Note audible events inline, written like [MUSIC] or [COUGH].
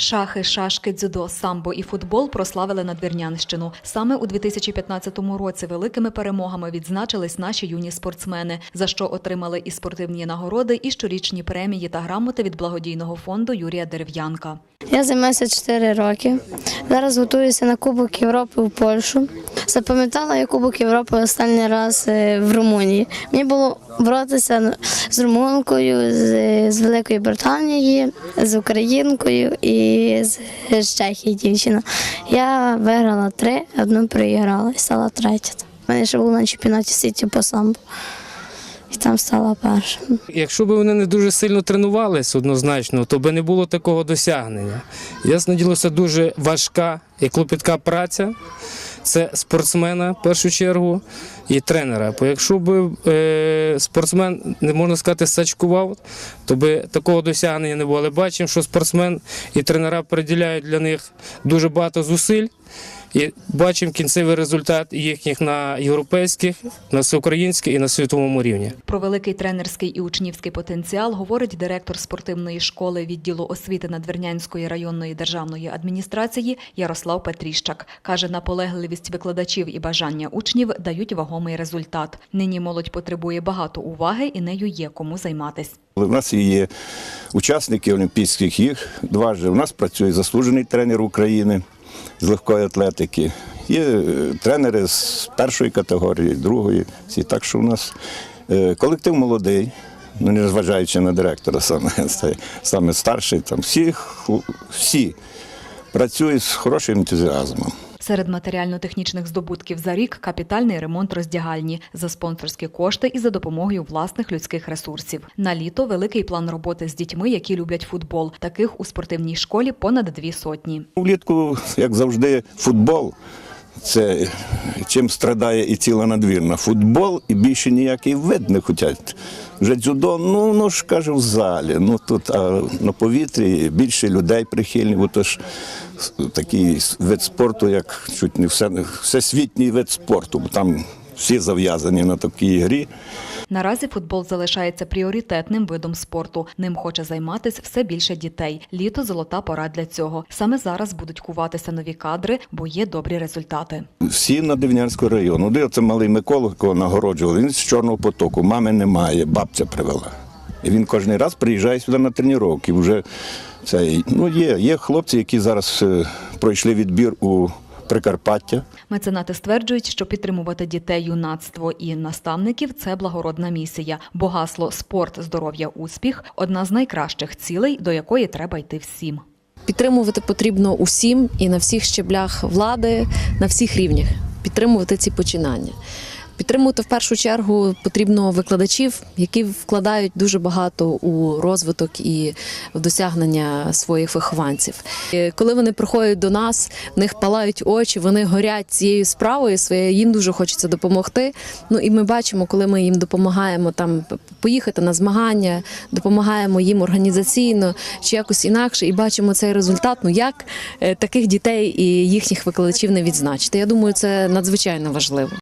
Шахи, шашки, дзюдо, самбо і футбол прославили Надвірнянщину. Саме у 2015 році великими перемогами відзначились наші юні спортсмени, за що отримали і спортивні нагороди, і щорічні премії та грамоти від благодійного фонду Юрія Дерев'янка. Я займаюся 4 роки. Зараз готуюся на Кубок Європи в Польщу. Запам'ятала я Кубок Європи останній раз е, в Румунії. Мені було боротися з румункою, з, з Великої Британії, з українкою і з, Чехії дівчина. Я виграла три, одну проіграла і стала третя. У мене ще було на чемпіонаті світу по самбо. І там стала перша. Якщо б вони не дуже сильно тренувалися однозначно, то би не було такого досягнення. Ясно сподівалася дуже важка і клопітка праця. Це спортсмена в першу чергу і тренера. Бо якщо б е, спортсмен, не можна сказати, сачкував, то би такого досягнення не було. Але бачимо, що спортсмен і тренера приділяють для них дуже багато зусиль. І бачимо кінцевий результат їхніх на європейських, на всеукраїнських і на світовому рівні. Про великий тренерський і учнівський потенціал говорить директор спортивної школи відділу освіти Надвірнянської районної державної адміністрації Ярослав Петріщак. Каже, наполегливість викладачів і бажання учнів дають вагомий результат. Нині молодь потребує багато уваги і нею є кому займатись. У нас є учасники Олімпійських ігр дважди. У нас працює заслужений тренер України з легкої атлетики. Є е, тренери з першої категорії, другої. Всі. Так що у нас е, колектив молодий, ну не зважаючи на директора, саме, [LAUGHS] саме старший, там всі, всі працюють з хорошим ентузіазмом. Серед матеріально-технічних здобутків за рік капітальний ремонт роздягальні за спонсорські кошти і за допомогою власних людських ресурсів. На літо великий план роботи з дітьми, які люблять футбол. Таких у спортивній школі понад дві сотні. Влітку, як завжди, футбол. Це чим страдає і ціла надвірна. Футбол і більше ніякий вид не хочуть. Вже дзюдо, ну, ну ж каже, в залі. Ну тут а на повітрі більше людей прихильні, бо то ж такий вид спорту, як чуть не все, всесвітній вид спорту, бо там всі зав'язані на такій грі. Наразі футбол залишається пріоритетним видом спорту. Ним хоче займатися все більше дітей. Літо золота пора для цього. Саме зараз будуть куватися нові кадри, бо є добрі результати. Всі на Дивнянського району. Де це малий Микола, якого нагороджували, він з Чорного потоку. Мами немає, бабця привела. І він кожен раз приїжджає сюди на тренування. Вже цей, ну, є, є хлопці, які зараз е, пройшли відбір у Прикарпаття. Меценати стверджують, що підтримувати дітей, юнацтво і наставників це благородна місія, бо гасло спорт, здоров'я, успіх одна з найкращих цілей, до якої треба йти всім. Підтримувати потрібно усім і на всіх щеблях влади, на всіх рівнях. Підтримувати ці починання. Підтримувати в першу чергу потрібно викладачів, які вкладають дуже багато у розвиток і в досягнення своїх вихованців. І Коли вони приходять до нас, в них палають очі, вони горять цією справою своєю, їм дуже хочеться допомогти. Ну і ми бачимо, коли ми їм допомагаємо там поїхати на змагання, допомагаємо їм організаційно чи якось інакше, і бачимо цей результат. Ну як е, таких дітей і їхніх викладачів не відзначити? Я думаю, це надзвичайно важливо.